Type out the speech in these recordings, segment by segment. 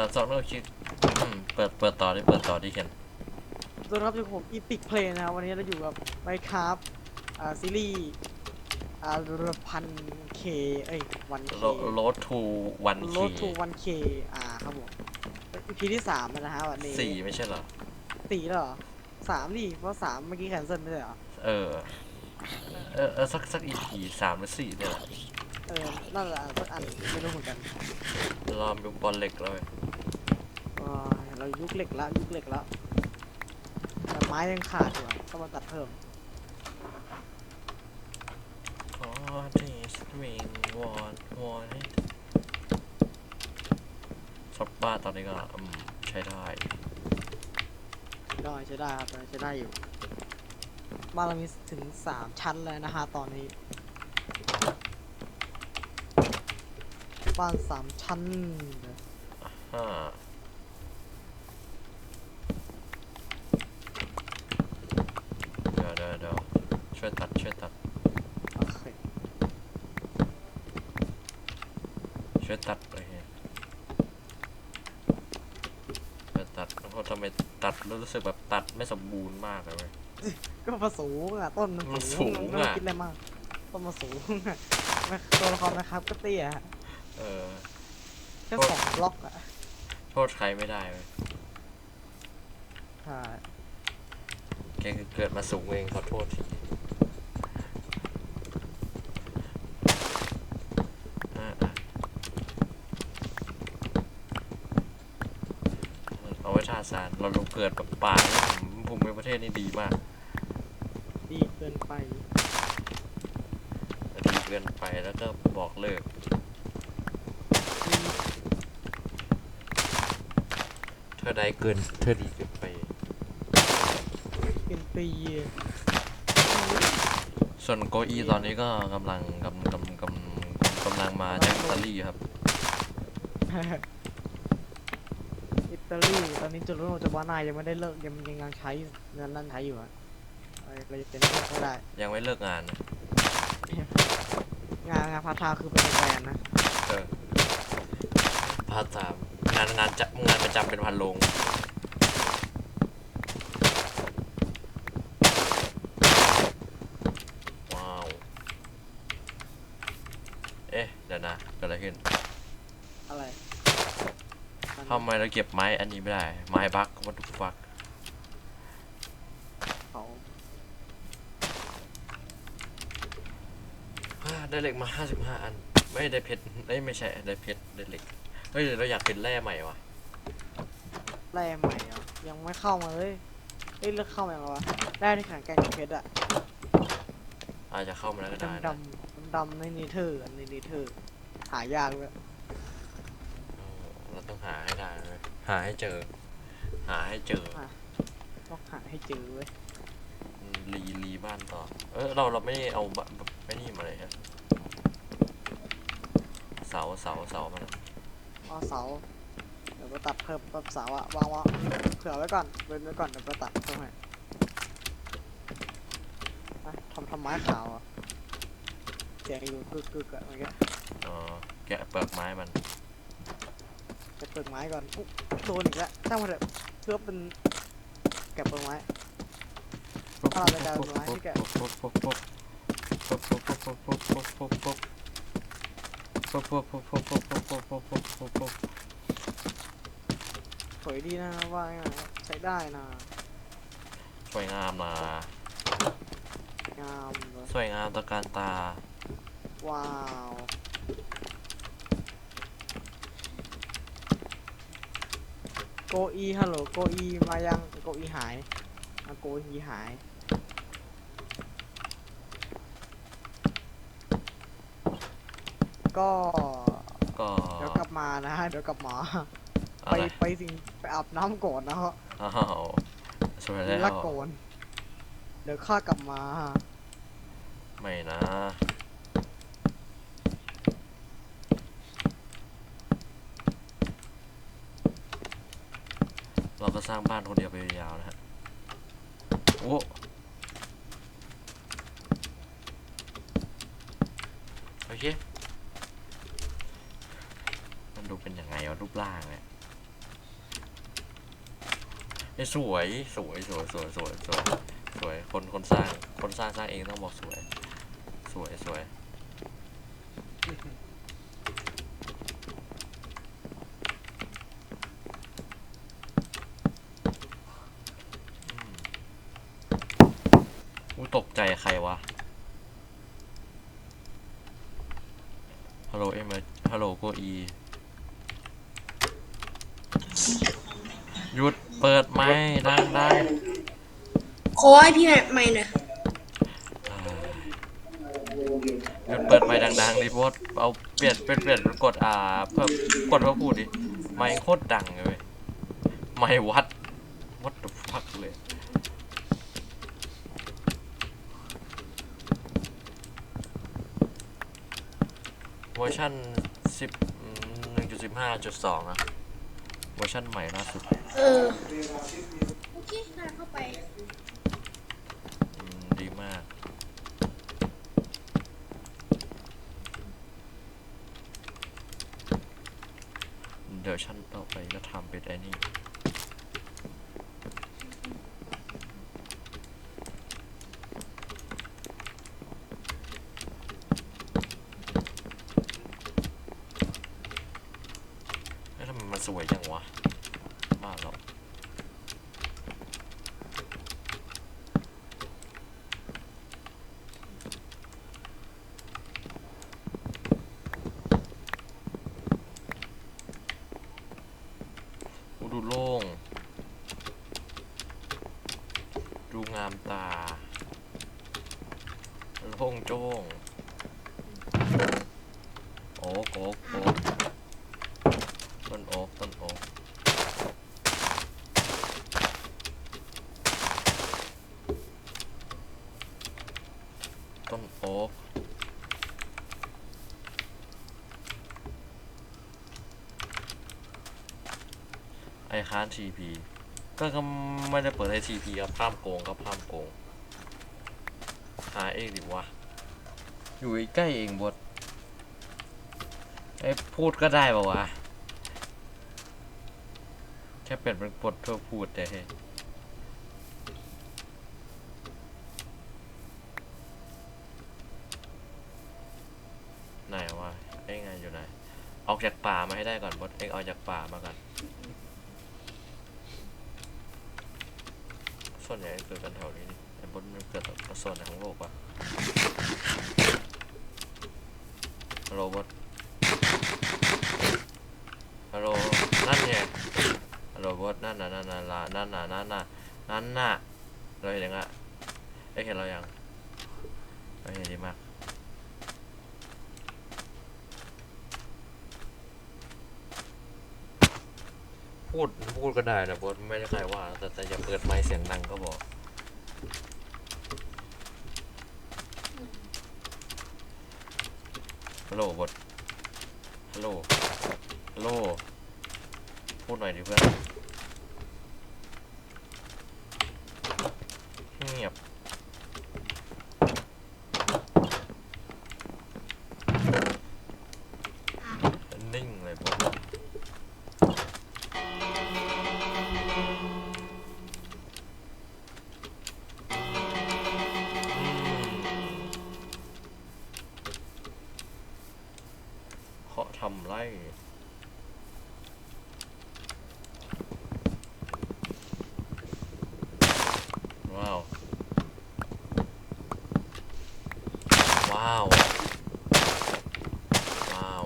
ามสองหนึ่งคิดอืมเปิดเปิดต่อดิเปิดต่อดิเขียนสวัสดีครับอยู่กับผมอีพิกเพลย์นะครับวันนี้เราอยู่กับไมค์ครับอ่าซีรีส์อ่าพันเคเอ้ยวันเคโรดทูวันโรคีดทูวันเคอ่าครับผมอีพีที่สามแล้วนะฮะวันนี้สี่ไม่ใช่เหรอสี่แล้วเหรอสามดิเพราะสามเมื่อกี้แคนเซิลไม่ใช่เหรอเออเออเออสักสักอีพีสามหรือสี่เนี่ยแหละเออนั่นแหละสักอันไม่รู้เหมือนกันรอดูบอลเหล็กเลยอ่า เรายุคเหล็กแล้วยุคเหล็กแล้วแต่ไม้ยังขาดอยู่อะต้องมาตัดเพิ่มขอที่สวิงวอนวอนให้ซับบ้าตอนนี้ก็อืมใช้ได้ ได้ใช้ได้ครับใช้ได้อยู่ บ้านเรามีถึงสามชั้นเลยนะฮะตอนนี้ บ้านสามชั้นห้าเดี๋ยวเดี๋ยวเดี๋ยว ช่วยตัดช่วยตัดโอเคช่วยตัดเลยช่วยตัดเพราะทำไมตัดแล้วรู้สึกแบบตัดไม่สมบูรณ์มากเลยเว้ย ก็มาสูงอะต้นมันมันสูงสูงไม่ต้องอะคิดอะไรมากต้นมาสูงอะไม่ตัวละครนะครับก็เตี้ยอะเออ แค่สองบล็อกอะโทษใครไม่ได้เว้ยใช่แกคือเกิดมาสูงเองขอโทษทีอะอะเอาไว้ท่าซานเราลงเกิดแบบป่าเนี่ยผมภูมิประเทศนี่ดีมากดีเกินไป ดีเกินไปแล้วก็บอกเลิกเธอใดเกินเธอดีเกินไปเป็นปีส่วนโกอีตอนนี้ก็กำลังกำกำกำกำลังมาจากอิตาลีครับอิ ตาลีตอนนี้จุดรุ่งจะวานายยังไม่ได้เลิกยังยังยังใช้งานนั่นใช้อยู่อะเอ้ยเราจะเป็นเลิกไม่ได้ ยังไม่เลิกงานนะงานงานพาร์ทไทม์คือเป็นแบรนด์นะเออพาร์ทไทม์งานงานจะงานประจำเป็นพันโลงว้าว เอ๊ะ เดี๋ยวนะเกิดอะไรขึ้น อะไรมัน ทำไมเราเก็บไม้อันนี้ไม่ได้ ไม้บักวัตถุฟักเขาได้เหล็กมาห้าสิบห้าอัน ไม่ได้เพชรเอ้ยไม่ใช่ได้เพชรได้เหล็กเฮ้ยเราอยากเป็นแร่ใหม่ว่ะแร่ใหม่อะยังไม่เข้ามาเลยเอ้ยเลือกเข้ามายังไงวะแร่ที่แข็งแกร่งกว่าเพชรอะอาจจะเข้ามาแล้วก็ได้ดำนะดำดำๆในนีเธอร์อันในนีเธอร์หายากเลยเออเรา ต้องหาให้ได้เลยหาให้เจอ หาให้เจอต้องหาให้เจอเว้ยอืมรีรีบ้านต่อ เออเราเราไม่ได้เอาบแบบไม่นี่มาเลยฮะเสาเสาเสามันอะเอาเสาเดี๋ยวไปตัดเพิ่มต้นเสาอะวางวางเผื่อไว้ก่อนเว้นไว้ก่อนเดี๋ยวไปตัดเพิ่มให้ไปทำทำไม้ขาวอะเสียงอยู่กึกกึกๆอะเมื่อกี้อ๋อแกะเปลือกไม้มัน เก็บเปลือกไม้ก่อนอุ๊ยโดนอีกแล้วตั้งมาเถอะเพื่อเป็นเก็บเปลือกไม้เราจะตอกไม้ที่แกะ สวยดีนะว่าง่ายๆใช้ได้นะสวยงามนะงามเลยสวยงามตระการตาว้าว โกอีฮัลโหลโกอีมายังโกอีหายอะโกอีหายก็ก็เดี๋ยวกลับมานะฮะเดี๋ยวกลับมาอะไปไรไปสิ่งไปอาบน้ำก่อนนะฮะอ้าวสวยแล้วละก่อนเดี๋ยวข้ากลับมา ไม่นะ สร้างบ้านคนเดียวไปยาวนะฮะ โอ้โอเค มันดูเป็นยังไงวะรูปร่างเนี่ยเอ้สวย สวย สวย สวย สวย สวย สวย คน คนสร้าง คนสร้าง สร้างเองต้องบอกสวย สวย สวย ใจใครวะ ฮัลโหลเอ็มฮัลโหลโกอี หยุดเปิดไม้ดังได้ขอให้พี่ใหม่หน่อยหยุดเปิดไม้ดังๆดิโพสเอาเปลี่ยนเป็นเปลี่ยนเป็นกดอ่าเพิ่มกดเพื่อพูดดิ ไม้โคตรดังเลยเว้ยไม้วัด what the fuck เลย เวอร์ชันสิบหนึ่งจุดสิบห้าจุดสองนะเวอร์ชันใหม่ล่าสุดเออโอเคน่าเข้าไป อืมดีมาก เดี๋ยวชั้นต่อไปก็ทำเป็นไอ้นี่ เอ้ยทำไมมันสวยจังวะบ้าเหรอ อูดูโล่ง ดูงามตาโล่งโจ้งโอ๊กโอ๊กโอ๊กต้นโอ๊กต้นโอ๊กต้นโอ๊กไอค้านทีพี ก็ก็ไม่ได้เปิดให้ทีพีครับห้ามโกงครับห้ามโกง หาเองดิวะ อยู่ใกล้เองบทไอพูดก็ได้ปะวะ แค่เปลี่ยนเป็นบทเพื่อพูดแต่เฮ้ไหนวะเอ้ยไงอยู่ไหน ออกจากป่ามาให้ได้ก่อนบทเอ็งออกจากป่ามาก่อน ส่วนใหญ่เกิดกันแถวนี้นี่ไอ้บนมันเกิดแบบส่วนไหนของโลกวะฮัลโหลบดฮัลโหลนั่นไงฮัลโหลบดนั่นน่ะนั่นน่ะละนั่นน่ะนั่นน่ะนั่นน่ะเราเห็นยังอะเอ้ยเห็นเรายังเราเห็นดีมาก พูดพูดก็ได้นะบอสไม่ได้ใครว่า แต่แต่อย่าเปิดไมค์เสียงดังก็บอกฮัลโหลบอสฮัลโหลฮัลโหลพูดหน่อยดิเพื่อนำไร ว้าว ว้าว ว้าว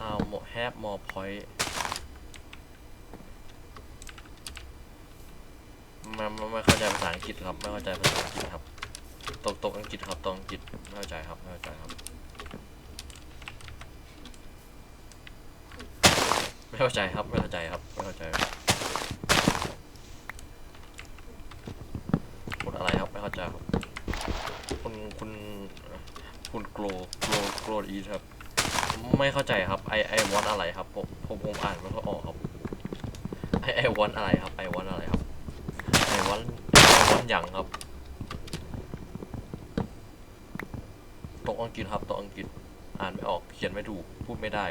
how map more point ม่ไม่ไม่เข้าใจภาษาอังกฤษครับ ไม่เข้าใจภาษาอังกฤษครับ ตกตกอังกฤษครับตกอังกฤษไม่เข้าใจครับไม่เข้าใจครับ ไม่เข้าใจครับ ไม่เข้าใจครับ ไม่เข้าใจพูดอะไรครับ ไม่เข้าใจครับ คุณคุณคุณโกรโกรโกรอีครับ ไม่เข้าใจครับไอไอวอนอะไรครับผมผมผมอ่านไม่ค่อยออกครับไอไอวอนอะไรครับไอวอนอะไรครับวันไอวันหยังครับตกอังกฤษครับตกอังกฤษอ่านไม่ออกเขียนไม่ถูกพูดไม่ได้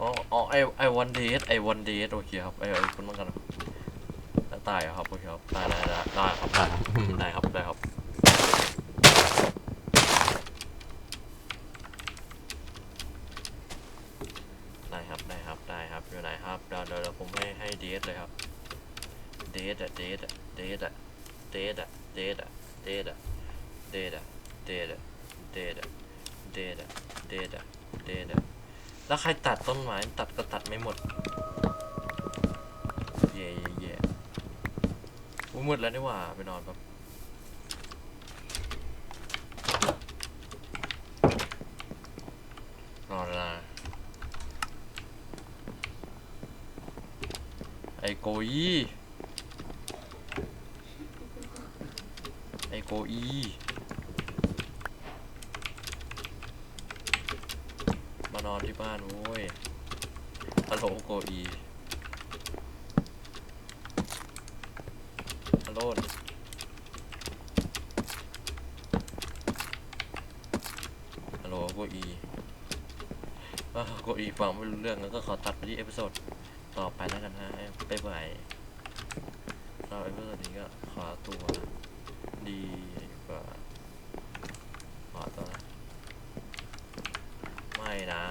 อ๋ออ๋อไอไอวันเดทไอวันเดทโอเคครับไอไอคุณต้องการตายครับโอเคครับได้ได้ได้ได้ครับได้ครับได้ครับอยู่ไหนครับเดี๋ยวเดี๋ยวเดี๋ยว ผมให้ให้เดทเลยครับเดทอะเดทอะเดทอะเดทอะเดทอะเดทอะเดทอะเดทอะเดทอะเดทอะเดทอะเดทอะแล้วใครตัดต้นไม้ตัดก็ตัดไม่หมดเย่เย่เย่มืดแล้วนี่หว่าไปนอนแบบนอนละไอโกอีไอโกอีมานอนที่บ้านโว้ยฮัลโหลโกอีฮัลโหลฮัลโหลโกอีอ่าโกอีฟังไม่รู้เรื่องแล้วก็ขอตัดไปที่เอพิโซด ต่อไปแล้วกันฮะบ๊ายบายเราเอพิโซดนี้ก็ขอตัวดีกว่าขอตัวไม่นะ